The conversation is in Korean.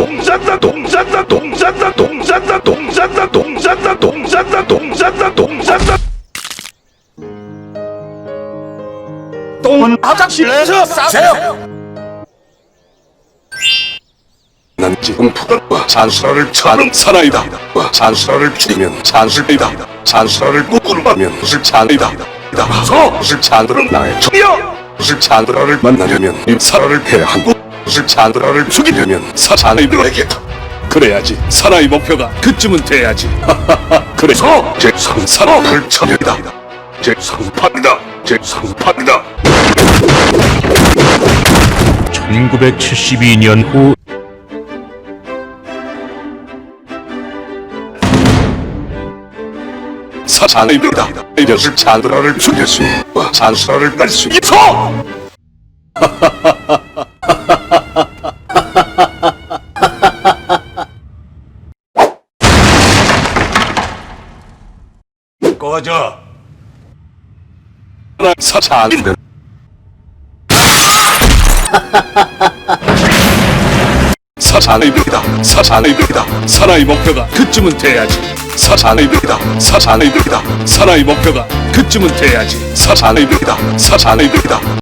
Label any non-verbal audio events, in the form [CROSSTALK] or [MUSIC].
동산다 동산다 동산다 동산다 동산다 동산다 동산다 동산다 동산다 똥은 화장실에서 싸세요. 난 지금 푸들과 잔수라를 차는 사나이다. 와 잔수라를 죽이면 잔술이다. 잔수라를 꾸꾸르면 무술 찬이다. 서! 무술 찬들은 나의 총이야 무술 찬드라를 만나려면 이 사라를 해야 한고 무 술 찬드라를 죽이려면 사찬이들에게다 그래야지. 사나이 목표가 그쯤은 돼야지. [LAUGHS] 그래서 제 성사를 처녀이다. 제 성판이다. 제 성판이다. 1972년 후 사찬이들이다. 이것을 찬드라를 죽일 수 와, 찬수라를 날수 있어 [LAUGHS] 꺼져. 사찬이들 사찬이들이다. 사찬이들이다. 사나이 목표가 그쯤은 돼야지. 사찬이들이다. 사찬이들이다. 사나이 목표가 그쯤은 돼야지. 사찬이들이다. 사찬이들이다